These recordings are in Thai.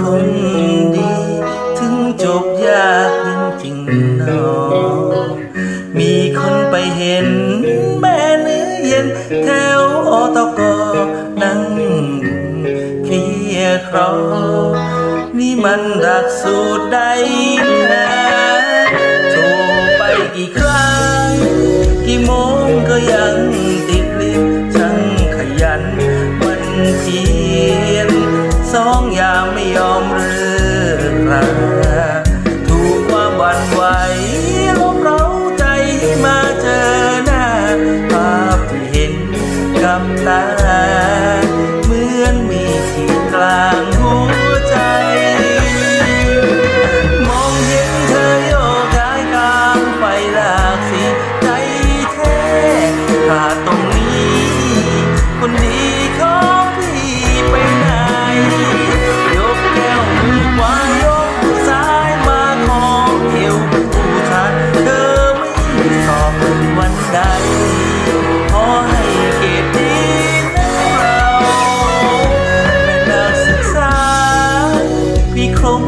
คนดี ถึงจบยากยังจริงหนอ มีคนไปเห็น แม่เนื้อเย็น แถวอตกอนั่งเคลียครอนี่มันรักสูตรใดแท้ ยอมเรือกราถูกความหวั่นไหวลบเราใจให้มาเจอหน้า ภาพที่เห็นกับตา เหมือนมีขีดกลางหัวใจ มองเห็นเธอโยกย้ายกลางไปหลากสีใจแท้ขาดตรงนี้ คนดี คลุ้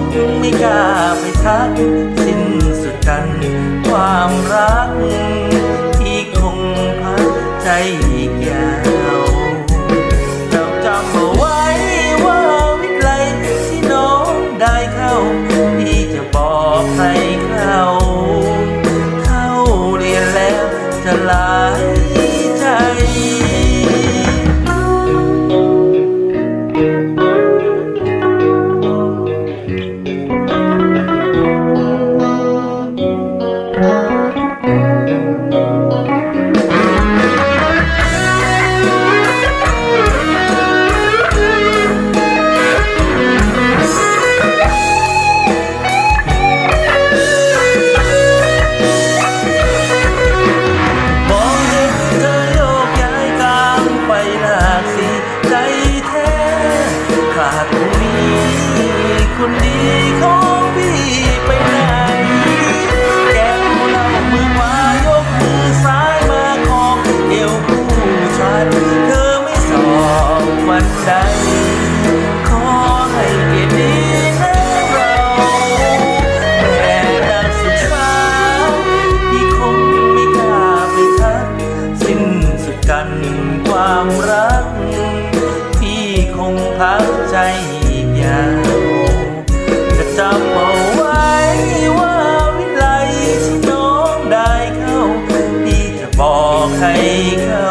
ไม่กล้าไปทักสิ้นสุดกันความรัก ให้เขา